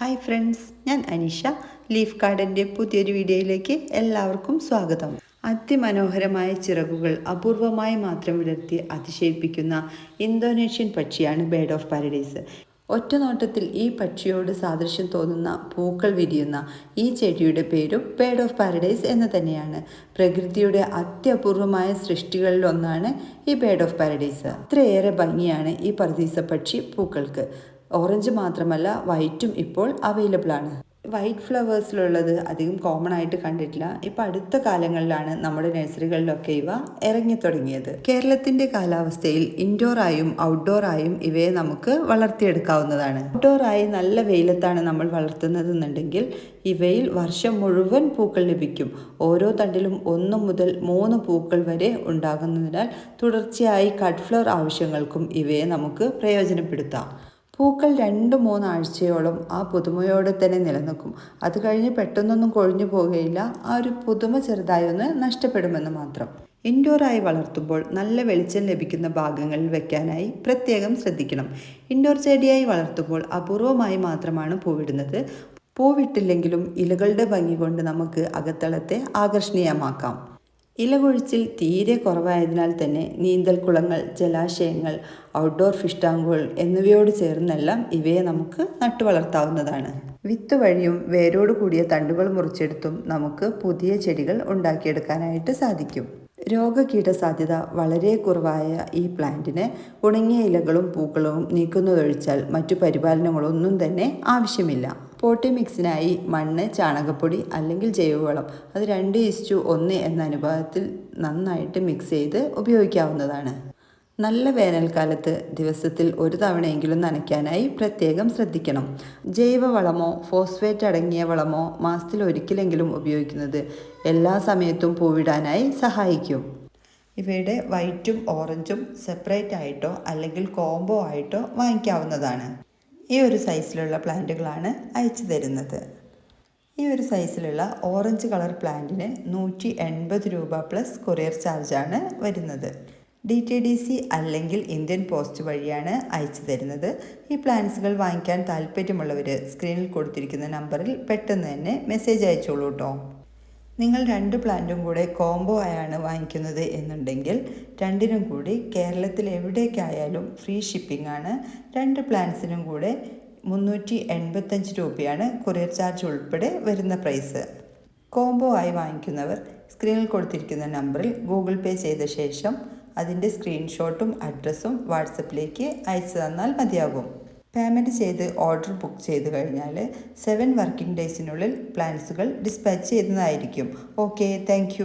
Hi friends ഞാൻ Aneesha. Leaf ഗാർഡന്റെ പുതിയൊരു വീഡിയോയിലേക്ക് എല്ലാവർക്കും സ്വാഗതം. അതിമനോഹരമായ ചിറകുകൾ അപൂർവമായി മാത്രം വിടർത്തി അതിശയിപ്പിക്കുന്ന ഇന്തോനേഷ്യൻ പക്ഷിയാണ് ബേഡ് ഓഫ് പാരഡൈസ്. ഒറ്റ നോട്ടത്തിൽ ഈ പക്ഷിയോട് സാദൃശ്യം തോന്നുന്ന പൂക്കൾ വിരിയുന്ന ഈ ചെടിയുടെ പേരും ബേഡ് ഓഫ് പാരഡൈസ് എന്ന് തന്നെയാണ്. പ്രകൃതിയുടെ അത്യപൂർവമായ സൃഷ്ടികളിലൊന്നാണ് ഈ ബേഡ് ഓഫ് പാരഡൈസ്. അത്രയേറെ ഭംഗിയാണ് ഈ പറദീസ പക്ഷി പൂക്കൾക്ക്. ഓറഞ്ച് മാത്രമല്ല വൈറ്റും ഇപ്പോൾ അവൈലബിൾ ആണ്. വൈറ്റ് ഫ്ലവേഴ്സിലുള്ളത് അധികം കോമൺ ആയിട്ട് കണ്ടിട്ടില്ല. ഇപ്പം അടുത്ത കാലങ്ങളിലാണ് നമ്മുടെ നഴ്സറികളിലൊക്കെ ഇവ ഇറങ്ങി തുടങ്ങിയത്. കേരളത്തിന്റെ കാലാവസ്ഥയിൽ ഇൻഡോറായും ഔട്ട്ഡോറായും ഇവയെ നമുക്ക് വളർത്തിയെടുക്കാവുന്നതാണ്. ഔട്ട്ഡോറായി നല്ല വെയിലത്താണ് നമ്മൾ വളർത്തുന്നതെന്നുണ്ടെങ്കിൽ ഇവയിൽ വർഷം മുഴുവൻ പൂക്കൾ ലഭിക്കും. ഓരോ തണ്ടിലും ഒന്ന് മുതൽ മൂന്ന് പൂക്കൾ വരെ ഉണ്ടാകുന്നതിനാൽ തുടർച്ചയായി കട്ട് ഫ്ലവർ ആവശ്യങ്ങൾക്കും ഇവയെ നമുക്ക് പ്രയോജനപ്പെടുത്താം. പൂക്കൾ രണ്ട് മൂന്നാഴ്ചയോളം ആ പുതുമയോടെ തന്നെ നിലനിൽക്കും. അത് കഴിഞ്ഞ് പെട്ടെന്നൊന്നും കൊഴിഞ്ഞു പോകുകയില്ല ആ ഒരു പുതുമ ചെറുതായി ഒന്ന് നഷ്ടപ്പെടുമെന്ന് മാത്രം. ഇൻഡോറായി വളർത്തുമ്പോൾ നല്ല വെളിച്ചം ലഭിക്കുന്ന ഭാഗങ്ങളിൽ വെക്കാനായി പ്രത്യേകം ശ്രദ്ധിക്കണം. ഇൻഡോർ ചെടിയായി വളർത്തുമ്പോൾ അപൂർവമായി മാത്രമാണ് പൂവിടുന്നത്. പൂവിട്ടില്ലെങ്കിലും ഇലകളുടെ ഭംഗി കൊണ്ട് നമുക്ക് അകത്തളത്തെ ആകർഷണീയമാക്കാം. ഇലകൊഴിച്ചിൽ തീരെ കുറവായതിനാൽ തന്നെ നീന്തൽക്കുളങ്ങൾ ജലാശയങ്ങൾ ഔട്ട്ഡോർ ഫിഷ് ടാങ്കുകൾ എന്നിവയോട് ചേർന്നെല്ലാം ഇവയെ നമുക്ക് നട്ടു വളർത്താവുന്നതാണ്. വിത്ത് വഴിയും വേരോട് കൂടിയ തണ്ടുകൾ മുറിച്ചെടുത്തും നമുക്ക് പുതിയ ചെടികൾ ഉണ്ടാക്കിയെടുക്കാനായിട്ട് സാധിക്കും. രോഗകീട സാധ്യത വളരെ കുറവായ ഈ പ്ലാന്റിന് ഉണങ്ങിയ ഇലകളും പൂക്കളും നീക്കുന്നതൊഴിച്ചാൽ മറ്റു പരിപാലനങ്ങളൊന്നും തന്നെ ആവശ്യമില്ല. പോട്ടി മിക്സിനായി മണ്ണ് ചാണകപ്പൊടി അല്ലെങ്കിൽ ജൈവവളം. അത് രണ്ട് ഇസ്റ്റു ഒന്ന് എന്ന അനുപാതത്തിൽ നന്നായിട്ട് മിക്സ് ചെയ്ത് ഉപയോഗിക്കാവുന്നതാണ്. നല്ല വേനൽക്കാലത്ത് ദിവസത്തിൽ ഒരു തവണയെങ്കിലും നനയ്ക്കാനായി പ്രത്യേകം ശ്രദ്ധിക്കണം. ജൈവവളമോ ഫോസ്ഫേറ്റ് അടങ്ങിയ വളമോ മാസത്തിൽ ഒരിക്കലെങ്കിലും ഉപയോഗിക്കുന്നത് എല്ലാ സമയത്തും പൂവിടാനായി സഹായിക്കും. ഇവയുടെ വൈറ്റും ഓറഞ്ചും സെപ്പറേറ്റ് ആയിട്ടോ അല്ലെങ്കിൽ കോംബോ ആയിട്ടോ വാങ്ങിക്കാവുന്നതാണ്. ഈ ഒരു സൈസിലുള്ള പ്ലാന്റുകളാണ് അയച്ചു തരുന്നത്. ഈ ഒരു സൈസിലുള്ള ഓറഞ്ച് കളർ പ്ലാന്റിന് നൂറ്റി എൺപത് രൂപ പ്ലസ് കൊറിയർ ചാർജാണ് വരുന്നത്. ഡി ടി ഡി സി അല്ലെങ്കിൽ ഇന്ത്യൻ പോസ്റ്റ് വഴിയാണ് അയച്ചു തരുന്നത്. ഈ പ്ലാൻസുകൾ വാങ്ങിക്കാൻ താല്പര്യമുള്ളവർ സ്ക്രീനിൽ കൊടുത്തിരിക്കുന്ന നമ്പറിൽ പെട്ടെന്ന് തന്നെ മെസ്സേജ് അയച്ചോളൂ കേട്ടോ നിങ്ങൾ രണ്ട് പ്ലാന്റും കൂടെ കോംബോ ആയാണ് വാങ്ങിക്കുന്നത് എന്നുണ്ടെങ്കിൽ രണ്ടിനും കൂടി കേരളത്തിൽ എവിടേക്കായാലും ഫ്രീ ഷിപ്പിംഗ് ആണ്. രണ്ട് പ്ലാന്റ്സിനും കൂടെ മുന്നൂറ്റി എൺപത്തഞ്ച് രൂപയാണ് കൊറിയർ ചാർജ് ഉൾപ്പെടെ വരുന്ന പ്രൈസ് കോംബോ ആയി വാങ്ങിക്കുന്നവർ സ്ക്രീനിൽ കൊടുത്തിരിക്കുന്ന നമ്പറിൽ ഗൂഗിൾ പേ ചെയ്ത ശേഷം അതിന്റെ സ്ക്രീൻഷോട്ടും അഡ്രസ്സും വാട്സപ്പിലേക്ക് അയച്ചു തന്നാൽ മതിയാകും. പേയ്മെന്റ് ചെയ്ത് ഓർഡർ ബുക്ക് ചെയ്ത് കഴിഞ്ഞാൽ സെവൻ വർക്കിംഗ് ഡേയ്സിനുള്ളിൽ പ്ലാൻസുകൾ ഡിസ്പാച്ച് ചെയ്യുന്നതായിരിക്കും ഓക്കെ താങ്ക്